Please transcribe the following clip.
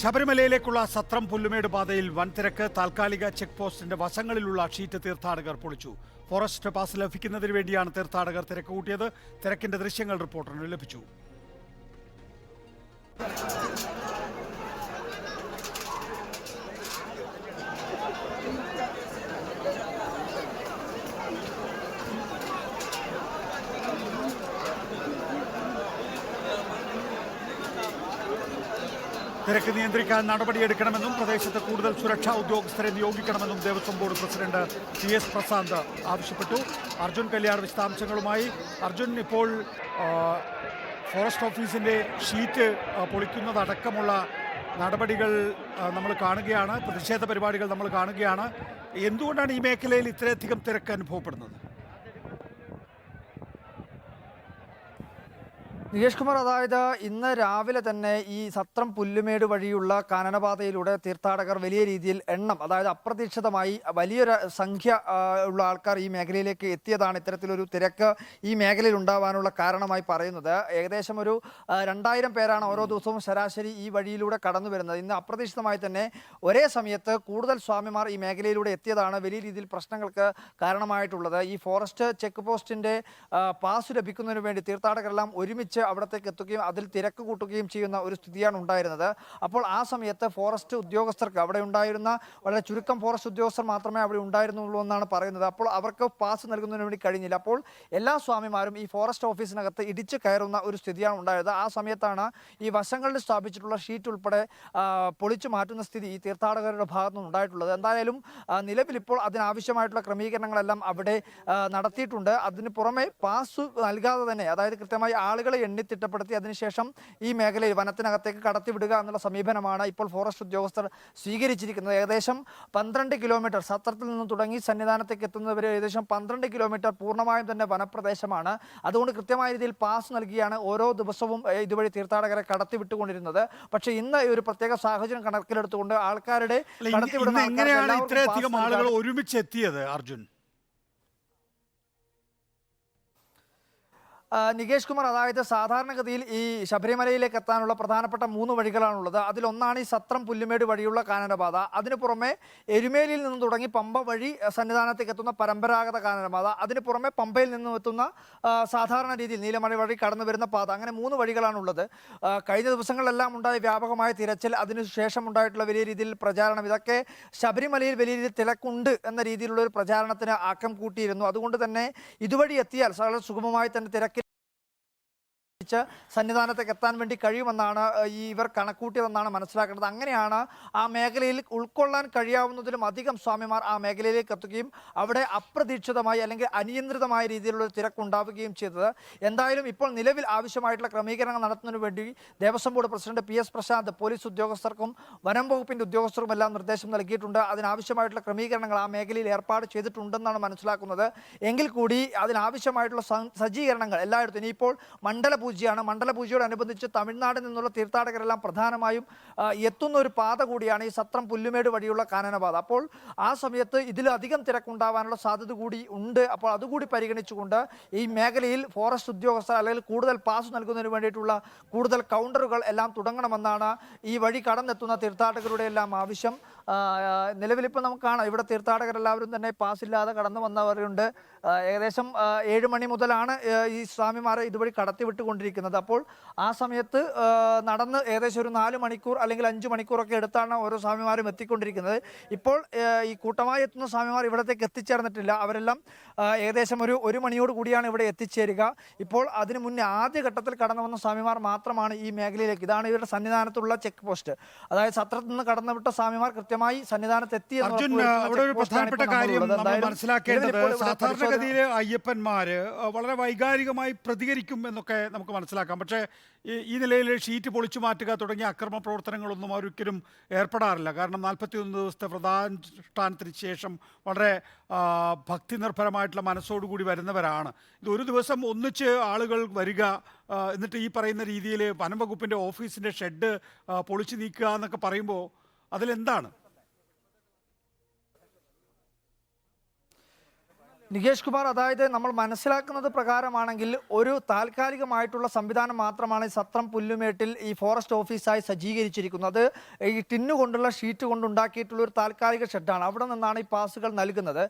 ശബരിമലയിലേക്കുള്ള സത്രം പുല്ലുമേട് പാതയിൽ വൻ തിരക്ക് താൽക്കാലിക ചെക്ക് പോസ്റ്റിന്റെ വശങ്ങളിലുള്ള ഷീറ്റ് തീർത്ഥാടകർ പൊളിച്ചു. ഫോറസ്റ്റ് പാസ് ലഭിക്കുന്നതിന് വേണ്ടിയാണ് തീർത്ഥാടകർ തിരക്ക് കൂട്ടിയത്. തിരക്കിന്റെ ദൃശ്യങ്ങൾ റിപ്പോർട്ടറിന് ലഭിച്ചു. തിരക്ക് നിയന്ത്രിക്കാൻ നടപടിയെടുക്കണമെന്നും പ്രദേശത്ത് കൂടുതൽ സുരക്ഷാ ഉദ്യോഗസ്ഥരെ നിയോഗിക്കണമെന്നും Devaswom board president T S Prashanth ആവശ്യപ്പെട്ടു. അർജുൻ കല്യാൺ വിശദാംശങ്ങളുമായി. അർജുൻ ഇപ്പോൾ ഫോറസ്റ്റ് ഓഫീസിന്റെ ഷീറ്റ് പൊളിക്കുന്നതടക്കമുള്ള നടപടികൾ നമ്മൾ കാണുകയാണ്. പ്രതിഷേധ പരിപാടികൾ നമ്മൾ കാണുകയാണ്. എന്തുകൊണ്ടാണ് ഈ മേഖലയിൽ ഇത്രയധികം തിരക്ക് അനുഭവപ്പെടുന്നത്? നികേഷ് കുമാർ അതായത് ഇന്ന് രാവിലെ തന്നെ ഈ സത്രം പുല്ലുമേട് വഴിയുള്ള കാനനപാതയിലൂടെ തീർത്ഥാടകർ വലിയ രീതിയിൽ എണ്ണം അതായത് അപ്രതീക്ഷിതമായി വലിയൊരു സംഖ്യ ഉള്ള ആൾക്കാർ ഈ മേഖലയിലേക്ക് എത്തിയതാണ് ഇത്തരത്തിലൊരു തിരക്ക് ഈ മേഖലയിൽ ഉണ്ടാവാനുള്ള കാരണമായി പറയുന്നത്. ഏകദേശം ഒരു രണ്ടായിരം പേരാണ് ഓരോ ദിവസവും ശരാശരി ഈ വഴിയിലൂടെ കടന്നു വരുന്നത്. ഇന്ന് അപ്രതീക്ഷിതമായി തന്നെ ഒരേ സമയത്ത് കൂടുതൽ സ്വാമിമാർ ഈ മേഖലയിലൂടെ എത്തിയതാണ് വലിയ രീതിയിൽ പ്രശ്നങ്ങൾക്ക് കാരണമായിട്ടുള്ളത്. ഈ ഫോറസ്റ്റ് ചെക്ക് പോസ്റ്റിന്റെ പാസ് ലഭിക്കുന്നതിന് വേണ്ടി തീർത്ഥാടകരെല്ലാം ഒരുമിച്ച് അവിടത്തേക്ക് എത്തുകയും അതിൽ തിരക്ക് കൂട്ടുകയും ചെയ്യുന്ന ഒരു സ്ഥിതിയാണ് ഉണ്ടായിരുന്നത്. അപ്പോൾ ആ സമയത്ത് ഫോറസ്റ്റ് ഉദ്യോഗസ്ഥർക്ക് അവിടെ ഉണ്ടായിരുന്ന വളരെ ചുരുക്കം ഫോറസ്റ്റ് ഉദ്യോഗസ്ഥർ മാത്രമേ അവിടെ ഉണ്ടായിരുന്നുള്ളൂ എന്നാണ് പറയുന്നത്. അപ്പോൾ അവർക്ക് പാസ് നൽകുന്നതിന് വേണ്ടി കഴിഞ്ഞില്ല. അപ്പോൾ എല്ലാ സ്വാമിമാരും ഈ ഫോറസ്റ്റ് ഓഫീസിനകത്ത് ഇടിച്ചു കയറുന്ന ഒരു സ്ഥിതിയാണ് ഉണ്ടായത് ആ സമയത്താണ് ഈ വശങ്ങളിൽ സ്ഥാപിച്ചിട്ടുള്ള ഷീറ്റ് ഉൾപ്പെടെ പൊളിച്ചു മാറ്റുന്ന സ്ഥിതി ഈ തീർത്ഥാടകരുടെ ഭാഗത്തു നിന്ന് ഉണ്ടായിട്ടുള്ളത്. എന്തായാലും നിലവിലിപ്പോൾ അതിനാവശ്യമായിട്ടുള്ള ക്രമീകരണങ്ങളെല്ലാം അവിടെ നടത്തിയിട്ടുണ്ട്. അതിന് പുറമെ പാസ് നൽകാതെ തന്നെ അതായത് കൃത്യമായി ആളുകളെ എണ്ണി തിട്ടപ്പെടുത്തി. അതിനുശേഷം ഈ മേഖലയിൽ വനത്തിനകത്തേക്ക് കടത്തിവിടുക എന്നുള്ള സമീപനമാണ് ഇപ്പോൾ ഫോറസ്റ്റ് ഉദ്യോഗസ്ഥർ സ്വീകരിച്ചിരിക്കുന്നത്. ഏകദേശം പന്ത്രണ്ട് കിലോമീറ്റർ സത്രത്തിൽ നിന്ന് തുടങ്ങി സന്നിധാനത്തേക്ക് എത്തുന്നവരെ ഏകദേശം പന്ത്രണ്ട് കിലോമീറ്റർ പൂർണമായും തന്നെ വനപ്രദേശമാണ്. അതുകൊണ്ട് കൃത്യമായ രീതിയിൽ പാസ് നൽകിയാണ് ഓരോ ദിവസവും ഇതുവഴി തീർത്ഥാടകരെ കടത്തിവിട്ടുകൊണ്ടിരുന്നത്. പക്ഷേ ഇന്ന് ഈ ഒരു പ്രത്യേക സാഹചര്യം കണക്കിലെടുത്തുകൊണ്ട് ആൾക്കാരുടെ കടത്തിവിടുന്ന എങ്ങനെയാണ് ഇത്രയധികം ആളുകൾ ഒരുമിച്ച് എത്തിയത് അർജുൻ? നികേഷ് കുമാർ അതായത് സാധാരണഗതിയിൽ ഈ ശബരിമലയിലേക്ക് എത്താനുള്ള പ്രധാനപ്പെട്ട മൂന്ന് വഴികളാണുള്ളത്. അതിലൊന്നാണ് ഈ സത്രം പുല്ലുമേട് വഴിയുള്ള കാനനപാത. അതിനു പുറമെ എരുമേലിയിൽ നിന്ന് തുടങ്ങി പമ്പ വഴി സന്നിധാനത്തേക്ക് എത്തുന്ന പരമ്പരാഗത കാനനപാത. അതിനു പുറമെ പമ്പയിൽ നിന്നും എത്തുന്ന സാധാരണ രീതിയിൽ നീലമല വഴി കടന്നു വരുന്ന പാത. അങ്ങനെ മൂന്ന് വഴികളാണുള്ളത്. കഴിഞ്ഞ ദിവസങ്ങളിലെല്ലാം ഉണ്ടായ വ്യാപകമായ തിരച്ചിൽ അതിനുശേഷം ഉണ്ടായിട്ടുള്ള വലിയ രീതിയിൽ പ്രചാരണം. ഇതൊക്കെ ശബരിമലയിൽ വലിയ രീതിയിൽ തിരക്കുണ്ട് എന്ന രീതിയിലുള്ള ഒരു പ്രചാരണത്തിന് ആക്കം കൂട്ടിയിരുന്നു. അതുകൊണ്ട് തന്നെ ഇതുവഴി എത്തിയാൽ വളരെ സുഗമമായി തന്നെ തിരക്ക് ച്ച് സന്നിധാനത്തേക്ക് എത്താൻ വേണ്ടി കഴിയുമെന്നാണ് ഈ ഇവർ കണക്കൂട്ടിയതെന്നാണ് മനസ്സിലാക്കേണ്ടത്. അങ്ങനെയാണ് ആ മേഖലയിൽ ഉൾക്കൊള്ളാൻ കഴിയാവുന്നതിലും അധികം സ്വാമിമാർ ആ മേഖലയിലേക്ക് എത്തുകയും അവിടെ അപ്രതീക്ഷിതമായി അല്ലെങ്കിൽ അനിയന്ത്രിതമായ രീതിയിലുള്ള തിരക്കുണ്ടാവുകയും ചെയ്തത്. എന്തായാലും ഇപ്പോൾ നിലവിൽ ആവശ്യമായിട്ടുള്ള ക്രമീകരണങ്ങൾ നടത്തുന്നതിന് വേണ്ടി Devaswom board president P S Prashanth police ഉദ്യോഗസ്ഥർക്കും വനം വകുപ്പിന്റെ ഉദ്യോഗസ്ഥർക്കും എല്ലാം നിർദ്ദേശം നൽകിയിട്ടുണ്ട്. അതിനാവശ്യമായിട്ടുള്ള ക്രമീകരണങ്ങൾ ആ മേഖലയിൽ ഏർപ്പാട് ചെയ്തിട്ടുണ്ടെന്നാണ് മനസ്സിലാക്കുന്നത്. എങ്കിൽ കൂടി അതിനാവശ്യമായിട്ടുള്ള സജ്ജീകരണങ്ങൾ എല്ലായിടത്തും ഇനിയിപ്പോൾ മണ്ഡല പൂജയാണ്. മണ്ഡല പൂജയോടനുബന്ധിച്ച് തമിഴ്നാട് നിന്നുള്ള തീർത്ഥാടകരെല്ലാം പ്രധാനമായും എത്തുന്ന ഒരു പാത കൂടിയാണ് ഈ സത്രം പുല്ലുമേട് വഴിയുള്ള കാനനപാത. അപ്പോൾ ആ സമയത്ത് ഇതിലധികം തിരക്കുണ്ടാവാനുള്ള സാധ്യത കൂടി ഉണ്ട്. അപ്പോൾ അതുകൂടി പരിഗണിച്ചുകൊണ്ട് ഈ മേഖലയിൽ ഫോറസ്റ്റ് ഉദ്യോഗസ്ഥർ അല്ലെങ്കിൽ കൂടുതൽ പാസ് നൽകുന്നതിന് വേണ്ടിയിട്ടുള്ള കൂടുതൽ കൗണ്ടറുകൾ എല്ലാം തുടങ്ങണമെന്നാണ് ഈ വഴി കടന്നെത്തുന്ന തീർത്ഥാടകരുടെ എല്ലാം ആവശ്യം. നിലവിലിപ്പോൾ നമുക്ക് കാണാം. ഇവിടെ തീർത്ഥാടകരെല്ലാവരും തന്നെ പാസ്സില്ലാതെ കടന്നു വന്നവരുണ്ട്. ഏകദേശം ഏഴ് മണി മുതലാണ് ഈ സ്വാമിമാരെ ഇതുവഴി കടത്തിവിട്ടുകൊണ്ടിരിക്കുന്നത്. അപ്പോൾ ആ സമയത്ത് നടന്ന് ഏകദേശം ഒരു നാല് മണിക്കൂർ അല്ലെങ്കിൽ അഞ്ച് മണിക്കൂറൊക്കെ എടുത്താണ് ഓരോ സ്വാമിമാരും എത്തിക്കൊണ്ടിരിക്കുന്നത്. ഇപ്പോൾ ഈ കൂട്ടമായി എത്തുന്ന സ്വാമിമാർ ഇവിടത്തേക്ക് എത്തിച്ചേർന്നിട്ടില്ല. അവരെല്ലാം ഏകദേശം ഒരു ഒരു മണിയോട് കൂടിയാണ് ഇവിടെ എത്തിച്ചേരുക. ഇപ്പോൾ അതിനു മുന്നേ ആദ്യ ഘട്ടത്തിൽ കടന്നു വന്ന സ്വാമിമാർ മാത്രമാണ് ഈ മേഖലയിലേക്ക്. ഇതാണ് ഇവരുടെ സന്നിധാനത്തുള്ള ചെക്ക് പോസ്റ്റ്. അതായത് സത്രത്തിൽ നിന്ന് കടന്നുവിട്ട സ്വാമിമാർ കൃത്യമായി സന്നിധാനത്ത് എത്തിയത് അർജുൻ അവിടെ ഒരു പ്രധാനപ്പെട്ട കാര്യം നമ്മൾ മനസ്സിലാക്കേണ്ടത് സാധാരണഗതിയിൽ അയ്യപ്പന്മാര് വളരെ വൈകാരികമായി പ്രതികരിക്കും എന്നൊക്കെ നമുക്ക് മനസ്സിലാക്കാം. പക്ഷേ ഈ- നിലയിൽ ഷീറ്റ് പൊളിച്ചു മാറ്റുക തുടങ്ങിയ അക്രമ പ്രവർത്തനങ്ങളൊന്നും അവരൊരിക്കലും ഏർപ്പെടാറില്ല. കാരണം നാൽപ്പത്തിയൊന്ന് ദിവസത്തെ വ്രതാനുഷ്ഠാനത്തിന് ശേഷം വളരെ ഭക്തി നിർഭരമായിട്ടുള്ള മനസ്സോടുകൂടി വരുന്നവരാണ്. ഇത് ഒരു ദിവസം ഒന്നിച്ച് ആളുകൾ വരിക എന്നിട്ട് ഈ പറയുന്ന രീതിയിൽ വനം വകുപ്പിന്റെ ഓഫീസിന്റെ ഷെഡ് പൊളിച്ചു നീക്കുക എന്നൊക്കെ പറയുമ്പോൾ അതിലെന്താണ്? നികേഷ് കുമാർ അതായത് നമ്മൾ മനസ്സിലാക്കുന്നത് പ്രകാരമാണെങ്കിൽ ഒരു താൽക്കാലികമായിട്ടുള്ള സംവിധാനം മാത്രമാണ് ഈ സത്രം പുല്ലുമേട്ടിൽ ഈ ഫോറസ്റ്റ് ഓഫീസായി സജ്ജീകരിച്ചിരിക്കുന്നത്. ഈ ടിന്നു കൊണ്ടുള്ള ഷീറ്റ് കൊണ്ടുണ്ടാക്കിയിട്ടുള്ള ഒരു താൽക്കാലിക ഷെഡാണ് അവിടെ നിന്നാണ് ഈ പാസുകൾ നൽകുന്നത്.